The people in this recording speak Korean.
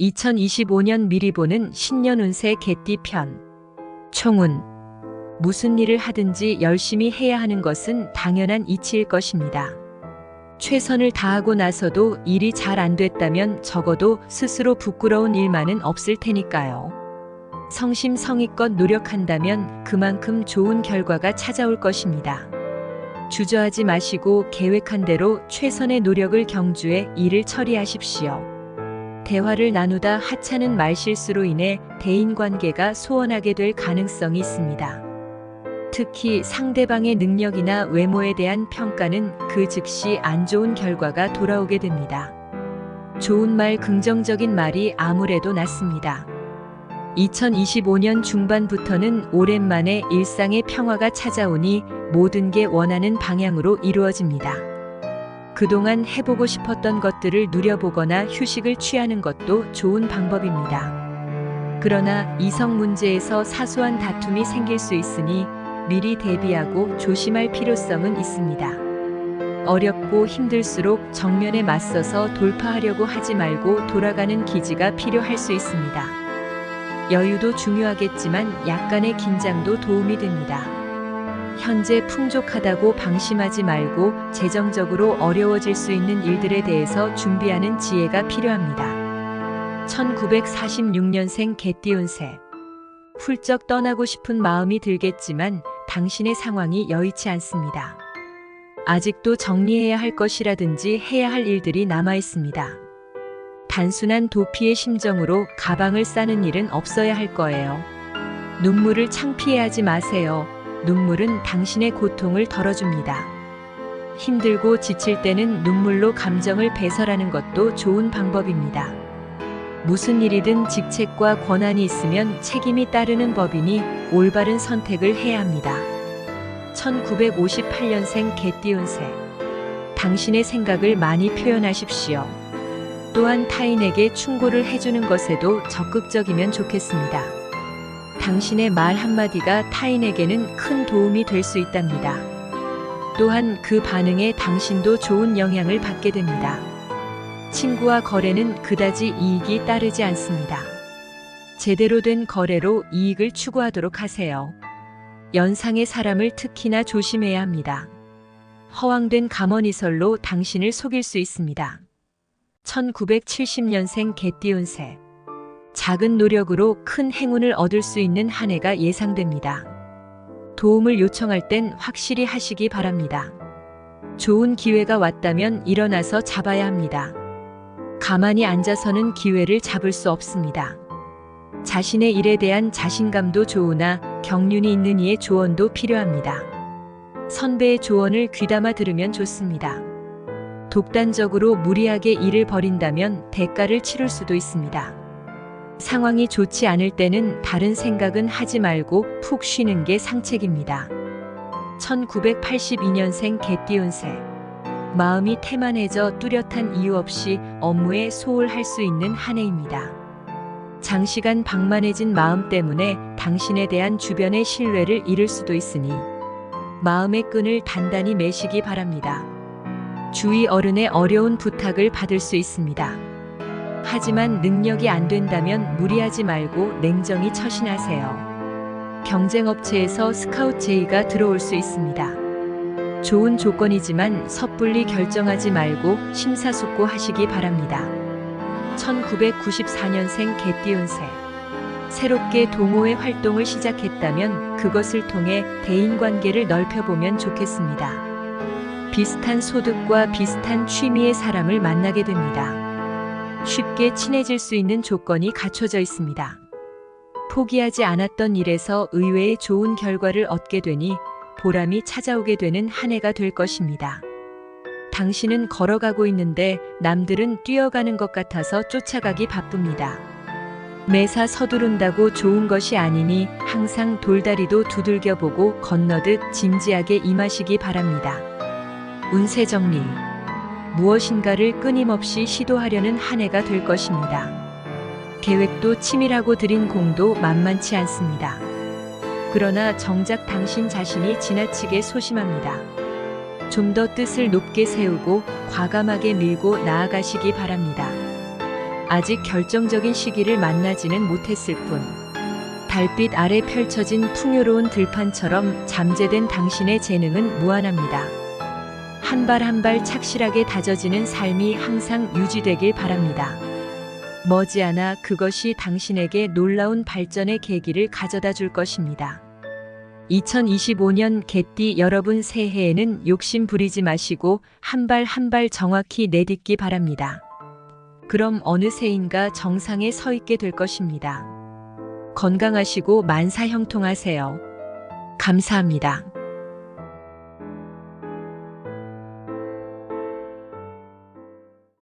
2025년 미리 보는 신년 운세 개띠 편. 총운. 무슨 일을 하든지 열심히 해야 하는 것은 당연한 이치일 것입니다. 최선을 다하고 나서도 일이 잘 안 됐다면 적어도 스스로 부끄러운 일만은 없을 테니까요. 성심성의껏 노력한다면 그만큼 좋은 결과가 찾아올 것입니다. 주저하지 마시고 계획한 대로 최선의 노력을 경주해 일을 처리하십시오. 대화를 나누다 하찮은 말실수로 인해 대인 관계가 소원하게 될 가능성이 있습니다. 특히 상대방의 능력이나 외모에 대한 평가는 그 즉시 안 좋은 결과가 돌아오게 됩니다. 좋은 말, 긍정적인 말이 아무래도 낫습니다. 2025년 중반부터는 오랜만에 일상의 평화가 찾아오니 모든 게 원하는 방향으로 이루어집니다. 그동안 해보고 싶었던 것들을 누려보거나 휴식을 취하는 것도 좋은 방법입니다. 그러나 이성 문제에서 사소한 다툼이 생길 수 있으니 미리 대비하고 조심할 필요성은 있습니다. 어렵고 힘들수록 정면에 맞서서 돌파하려고 하지 말고 돌아가는 기지가 필요할 수 있습니다. 여유도 중요하겠지만 약간의 긴장도 도움이 됩니다. 현재 풍족하다고 방심하지 말고 재정적으로 어려워질 수 있는 일들에 대해서 준비하는 지혜가 필요합니다. 1946년생 개띠운세. 훌쩍 떠나고 싶은 마음이 들겠지만 당신의 상황이 여의치 않습니다. 아직도 정리해야 할 것이라든지 해야 할 일들이 남아 있습니다. 단순한 도피의 심정으로 가방을 싸는 일은 없어야 할 거예요. 눈물을 창피해하지 마세요. 눈물은 당신의 고통을 덜어줍니다. 힘들고 지칠 때는 눈물로 감정을 배설하는 것도 좋은 방법입니다. 무슨 일이든 직책과 권한이 있으면 책임이 따르는 법이니 올바른 선택을 해야 합니다. 1958년생 개띠운세. 당신의 생각을 많이 표현하십시오. 또한 타인에게 충고를 해주는 것에도 적극적이면 좋겠습니다. 당신의 말 한마디가 타인에게는 큰 도움이 될 수 있답니다. 또한 그 반응에 당신도 좋은 영향을 받게 됩니다. 친구와 거래는 그다지 이익이 따르지 않습니다. 제대로 된 거래로 이익을 추구하도록 하세요. 연상의 사람을 특히나 조심해야 합니다. 허황된 감언이설로 당신을 속일 수 있습니다. 1970년생 개띠운세. 작은 노력으로 큰 행운을 얻을 수 있는 한 해가 예상됩니다. 도움을 요청할 땐 확실히 하시기 바랍니다. 좋은 기회가 왔다면 일어나서 잡아야 합니다. 가만히 앉아서는 기회를 잡을 수 없습니다. 자신의 일에 대한 자신감도 좋으나 경륜이 있는 이의 조언도 필요합니다. 선배의 조언을 귀담아 들으면 좋습니다. 독단적으로 무리하게 일을 벌인다면 대가를 치를 수도 있습니다. 상황이 좋지 않을 때는 다른 생각은 하지 말고 푹 쉬는 게 상책입니다. 1982년생 개띠운세. 마음이 태만해져 뚜렷한 이유 없이 업무에 소홀할 수 있는 한 해입니다. 장시간 방만해진 마음 때문에 당신에 대한 주변의 신뢰를 잃을 수도 있으니 마음의 끈을 단단히 매시기 바랍니다. 주위 어른의 어려운 부탁을 받을 수 있습니다. 하지만 능력이 안 된다면 무리하지 말고 냉정히 처신하세요. 경쟁업체에서 스카우트 제의가 들어올 수 있습니다. 좋은 조건이지만 섣불리 결정하지 말고 심사숙고 하시기 바랍니다. 1994년생 개띠운세. 새롭게 동호회 활동을 시작했다면 그것을 통해 대인관계를 넓혀보면 좋겠습니다. 비슷한 소득과 비슷한 취미의 사람을 만나게 됩니다. 쉽게 친해질 수 있는 조건이 갖춰져 있습니다. 포기하지 않았던 일에서 의외의 좋은 결과를 얻게 되니 보람이 찾아오게 되는 한 해가 될 것입니다. 당신은 걸어가고 있는데 남들은 뛰어가는 것 같아서 쫓아가기 바쁩니다. 매사 서두른다고 좋은 것이 아니니 항상 돌다리도 두들겨 보고 건너듯 진지하게 임하시기 바랍니다. 운세 정리. 무엇인가를 끊임없이 시도하려는 한 해가 될 것입니다. 계획도 치밀하고 들인 공도 만만치 않습니다. 그러나 정작 당신 자신이 지나치게 소심합니다. 좀 더 뜻을 높게 세우고 과감하게 밀고 나아가시기 바랍니다. 아직 결정적인 시기를 만나지는 못했을 뿐. 달빛 아래 펼쳐진 풍요로운 들판처럼 잠재된 당신의 재능은 무한합니다. 한 발 한 발 착실하게 다져지는 삶이 항상 유지되길 바랍니다. 머지않아 그것이 당신에게 놀라운 발전의 계기를 가져다 줄 것입니다. 2025년 개띠 여러분 새해에는 욕심 부리지 마시고 한 발 한 발 정확히 내딛기 바랍니다. 그럼 어느 새인가 정상에 서 있게 될 것입니다. 건강하시고 만사 형통하세요. 감사합니다.